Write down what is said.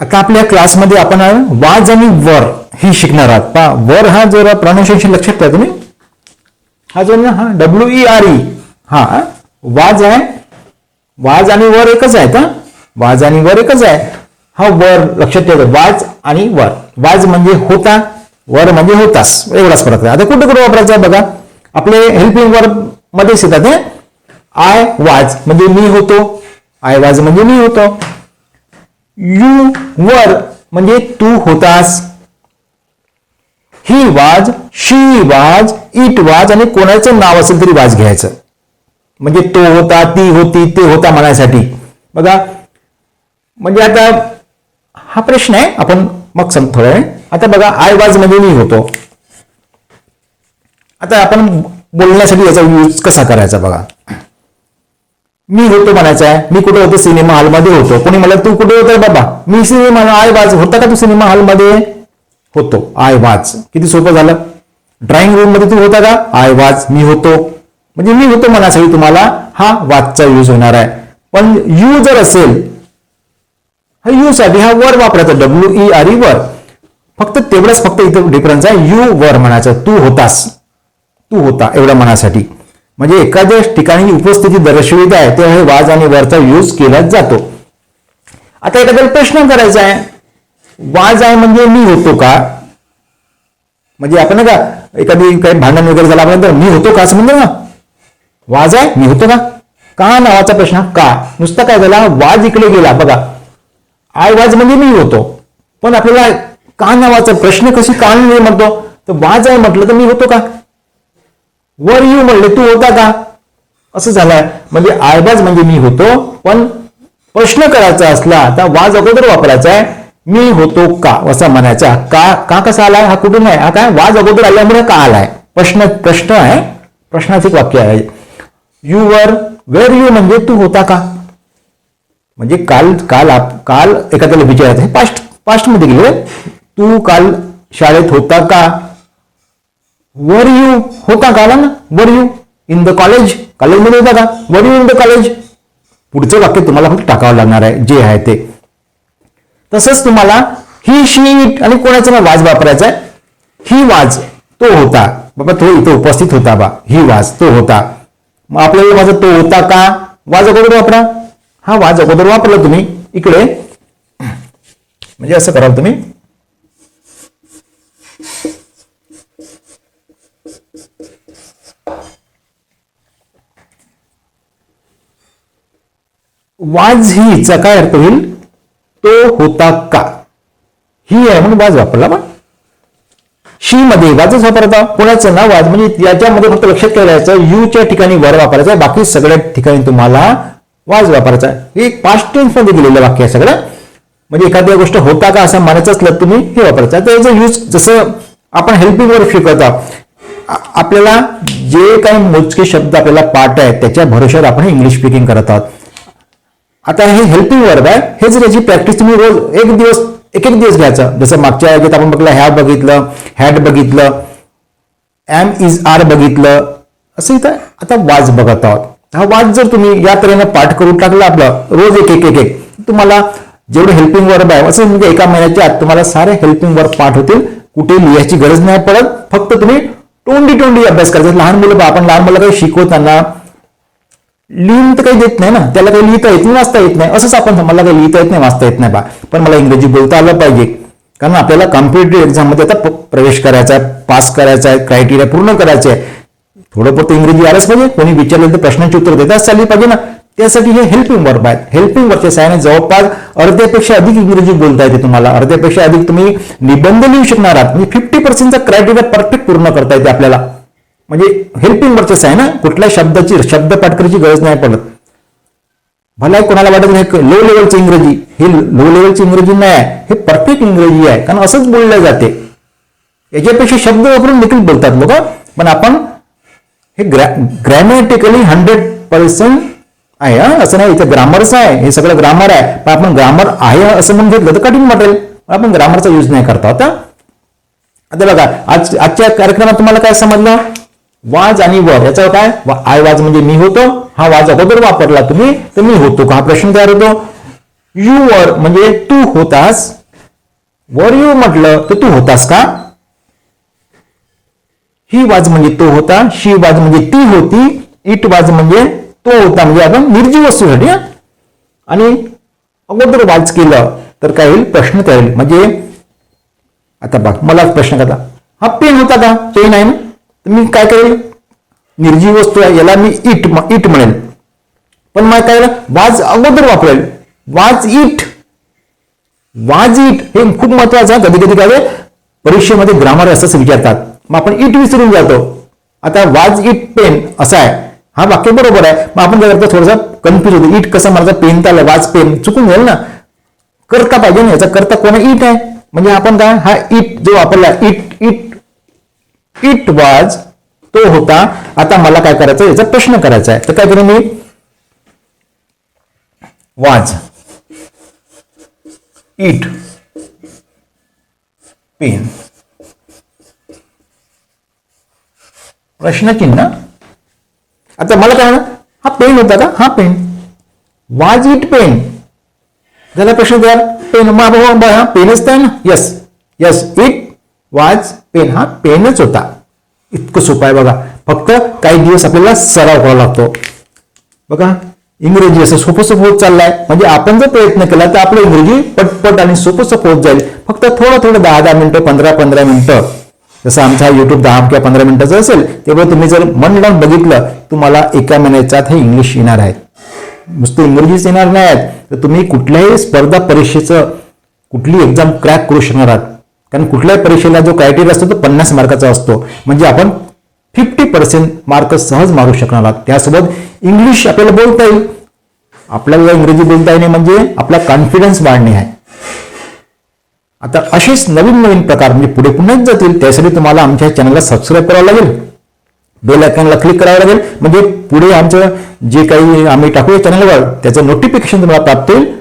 आता आपल्या क्लासमध्ये आपण वाज आणि वर हे शिकणार आहात. पा वर हा जरा प्रॉनाऊन्सिएशन लक्षात ठेवा तुम्ही. हा जो ना हा डब्ल्यू ई आर ई हा वाज आहे वाज आणि वर एकच आहे का वाज आणि वर एकच आहे. हा वर लक्षात ठेवा. वाज आणि वर. वाज म्हणजे होता वर म्हणजे होतास. एवढाच फरक आहे. आता कुठे कुठे वापरायचं आहे बघा. आपले हेल्पिंग वर मध्येच येतात आय वाज म्हणजे मी होतो. आय वाज म्हणजे मी होतो. यू वर म्हणजे तू होतास. ही वाज शी वाज इट वाज आणि कोणाचं नाव असेल तरी वाज घ्यायचं. म्हणजे तो होता ती होती ते होता म्हणायसाठी. बघा म्हणजे आता हा प्रश्न आहे आपण मग सम थोडं वेळ. आता बघा आय वाज म्हणजे मी होतो. आता आपण बोलण्यासाठी याचा यूज कसा करायचा बघा. मी होतो म्हणायचं आहे. मी कुठे होतो? सिनेमा हॉलमध्ये होतो. कोणी मला तू कुठे होता बाबा? मी सिनेमा आय वाज होता का तू सिनेमा हॉलमध्ये? होतो. आय वाज किती सोपं झालं. ड्रॉइंग रूममध्ये तू होता का? आय वाज मी होतो. म्हणजे मी होतो म्हणासाठी तुम्हाला हा वाजचा यूज होणार आहे. पण यू जर असेल हा यू साठी हा वर वापरायचा. डब्ल्यू ई आर ई वर. फक्त तेवढंच फक्त इथं डिफरन्स आहे. यू वर म्हणायचं. तू होतास. तू होता एवढं म्हणासाठी म्हणजे एखाद्या ठिकाणी उपस्थिती दर्शवित आहे त्यामुळे हे वाज आणि वरचा यूज केला जातो. आता एखाद्याला प्रश्न करायचा आहे वाज आहे म्हणजे मी होतो का? म्हणजे आपण का एखादी काही भांडण वगैरे झालं आपण तर मी होतो का असं म्हणतो ना? वाज आहे मी होतो का? का नावाचा प्रश्न? का? नुसता काय झाला? वाज इकडे गेला बघा. आय वाज म्हणजे मी होतो. पण आपल्याला का नावाचा प्रश्न कशी का नाही म्हणतो? तर वाज आहे म्हटलं तर मी होतो का? वर यू म्हणले तू होता का? असं झालंय. म्हणजे आयबाज म्हणजे मी होतो पण प्रश्न करायचा असला तर वाज अगोदर वापरायचा आहे मी होतो का? असा म्हणायचा. का का कसा आलाय? हा कुठून आहे? हा काय? वाज अगोदर आल्यामुळे का आलाय? प्रश्न प्रश्न आहे. प्रश्नाचे वाक्य आहे. यू वर वेर यू म्हणजे तू होता का? म्हणजे काल काल आप काल एखाद्याला विचारायचं हे पास्ट पास्टमध्ये गेले. तू काल शाळेत होता का? वर हो यू होता का आला ना were you in the college कॉलेजमध्ये होता का? Were you in the college पुढचं वाक्य तुम्हाला फक्त टाकावं लागणार आहे. जे आहे ते. तसंच तुम्हाला ही शीट आणि कोणाचं ना वाज वापरायचा आहे. ही वाज तो होता. बाबा तो इथं उपस्थित होता बा. ही वाज तो होता. मग आपल्याला माझा तो होता का? वाज अगोदर वापरा. हा वाज अगोदर वापरला तुम्ही. इकडे. म्हणजे असं कराल तुम्ही. वाज हीचा काय अर्थ होईल? तो होता का? ही आहे म्हणून वाज वापरला बा शी मध्ये वाजच वापरता कोणाचं नाव वाज म्हणजे याच्यामध्ये फक्त लक्षात ठेवायचं यूच्या ठिकाणी वर वापरायचा. बाकी सगळ्या ठिकाणी तुम्हाला वाज वापरायचा. आहे हे एक पास्ट टेन्समध्ये दिलेलं वाक्य आहे सगळं. म्हणजे एखाद्या गोष्ट होता का असं म्हणायचं असलं तुम्ही हे वापरायचं. तर याचं यूज जसं आपण हेल्पिंग वर शिकवता आपल्याला जे काही मोजके शब्द आपल्याला पाठ आहेत त्याच्या भरोश्यावर आपण इंग्लिश स्पीकिंग करत आहोत. आता हे हेल्पिंग वर्ब आहे. हे जर याची प्रॅक्टिस तुम्ही रोज एक दिवस एक एक दिवस घ्यायचं. जसं मागच्या याच्यात आपण बघलं हॅव बघितलं हॅड बघितलं एम इज आर बघितलं असं इथं आता वाज बघत आहोत. हा वाज जर तुम्ही या तऱ्हेनं पाठ करून टाकला आपलं रोज एक एक एक एक तुम्हाला जेवढे हेल्पिंग वर्ब आहे असं म्हणजे एका महिन्याच्या आत तुम्हाला सारे हेल्पिंग वर्ब पाठ होतील. कुठे लिहायची गरज नाही पडत. फक्त तुम्ही तोंडी तोंडी अभ्यास करायचा. लहान मुलं आपण लहान मुलं काही शिकवताना लिहून तर काही देत नाही ना. त्याला काही लिहिता येत नाही वाचता येत नाही. असंच आपण मला काही लिहिता येत नाही वाचता येत नाही बा. पण मला इंग्रजी बोलता आलं पाहिजे. कारण आपल्याला कॉम्पिटेटिव्ह एक्झाममध्ये आता प्रवेश करायचा आहे पास करायचा आहे क्रायटेरिया पूर्ण करायचे आहे. थोडंफार इंग्रजी आलंच पाहिजे. कोणी विचारलं तर प्रश्नांची उत्तर देताच चालली पाहिजे ना. त्यासाठी हे हेल्पिंग वर्ब आहेत. हेल्पिंग वर्बच्या सहाय्याने जवळपास अर्ध्यापेक्षा अधिक इंग्रजी बोलता येते तुम्हाला. अर्ध्यापेक्षा अधिक तुम्ही निबंध लिहू शकणार आहात. म्हणजे फिफ्टी पर्सेंटचा क्रायटेरिया परफेक्ट पूर्ण करता येते आपल्याला. म्हणजे हेल्पिंग वर्चेस आहे ना? कुठल्या शब्दाची शब्द पाठ गरज नाही पडत. भला कोणाला वाटत नाही लो लेवलचं इंग्रजी. हे लो लेवलची इंग्रजी नाही आहे. हे परफेक्ट इंग्रजी आहे. कारण असंच बोलले जाते. याच्यापेक्षा शब्द वापरून देखील बोलतात लोक. पण आपण हे ग्रॅ ग्रॅमॅटिकली हंड्रेड पर्सेंट आहे हा? असं नाही इथं ग्रामरच आहे. हे सगळं ग्रामर आहे. पण आपण ग्रामर आहे असं म्हणून घेतलं तर कठीण वाटेल पण आपण ग्रामरचा यूज नाही करतो आता आता बघा आज आजच्या कार्यक्रमात तुम्हाला काय समजलं? वाज आणि वर याचा काय? आय वाज म्हणजे मी होतो हा वाज अगोदर वापरला तुम्ही तर मी होतो का? हा प्रश्न तयार होतो. यू वर म्हणजे तू होतास. वर यू म्हटलं तर तू होतास का? ही वाज म्हणजे तो होता शी वाज म्हणजे ती होती इट वाज म्हणजे तो होता. म्हणजे आपण निर्जीव वस्तूसाठी हा? आणि अगोदर वाच केलं तर काय होईल? प्रश्न तयार होईल. म्हणजे आता बघ मला प्रश्न करता. हा पेन होता का? पेन आहे ना? तर मी काय करेल? निर्जीव वस्तू आहे याला मी इट इट म्हणेल. पण मला काय वाज अगोदर वापरेल. वाज इट वाज इट हे खूप महत्वाचं आहे. कधी कधी काय परीक्षेमध्ये ग्रामर असंच विचारतात. मग आपण इट विसरून जातो. आता वाज इट पेन असा आहे. हा वाक्य बरोबर आहे. मग आपण काय करतो? थोडासा कन्फ्युज होतो. इट कसं माझा पेन तर वाज पेन. चुकून जाईल ना? करता पाहिजे ना? याचा करता कोणा इट आहे. म्हणजे आपण काय? हा इट जो वापरला इट इट इट वाज तो होता. आता मला काय करायचं याचा प्रश्न करायचा आहे तर काय करू मी? वाज. इट. पेन. प्रश्नचिन्ह आता मला काय म्हणा हा पेन होता का? हा पेन. वाज इट पेन. झाला प्रश्न द्या पेन. बा- हा पेनच तर ना yes yes it was pen हा पेनच होता. इतकं सोपं आहे बघा. फक्त काही दिवस आपल्याला सराव करावा लागतो. बघा इंग्रजी असं सोपं सोपं होत चाललंय. म्हणजे आपण जर प्रयत्न केला तर आपलं इंग्रजी पटपट आणि सोपं सोपं होत जाईल. फक्त थोडं थोडं दहा दहा मिनिटं पंधरा पंधरा मिनिटं. जसं आमचा युट्यूब दहा किंवा पंधरा मिनिटाचं असेल तेव्हा तुम्ही जर मन लावून बघितलं तुम्हाला एका महिन्याच्यात हे इंग्लिश येणार आहे. नुसतं इंग्रजीच येणार नाही. आहेत तर तुम्ही कुठल्याही स्पर्धा परीक्षेचं कुठली एक्झाम क्रॅक करू शकणार आहात. कारण कुठल्याही परीक्षेला जो क्रायटेरिया असतो तो पन्नास मार्काचा असतो. म्हणजे आपण फिफ्टी पर्सेंट मार्क सहज मारू शकणार आहात. त्यासोबत इंग्लिश आपल्याला बोलता येईल. आपल्याला इंग्रजी बोलता येणे म्हणजे आपला कॉन्फिडन्स वाढणे आहे. आता असेच नवीन नवीन प्रकार म्हणजे पुढे पुन्हाच जातील. त्यासाठी तुम्हाला आमच्या चॅनलला सबस्क्राईब करावं लागेल. बेल आयकॉनला क्लिक करावं लागेल. म्हणजे पुढे आमचं जे काही आम्ही टाकू चॅनलवर त्याचं नोटिफिकेशन तुम्हाला प्राप्त होईल.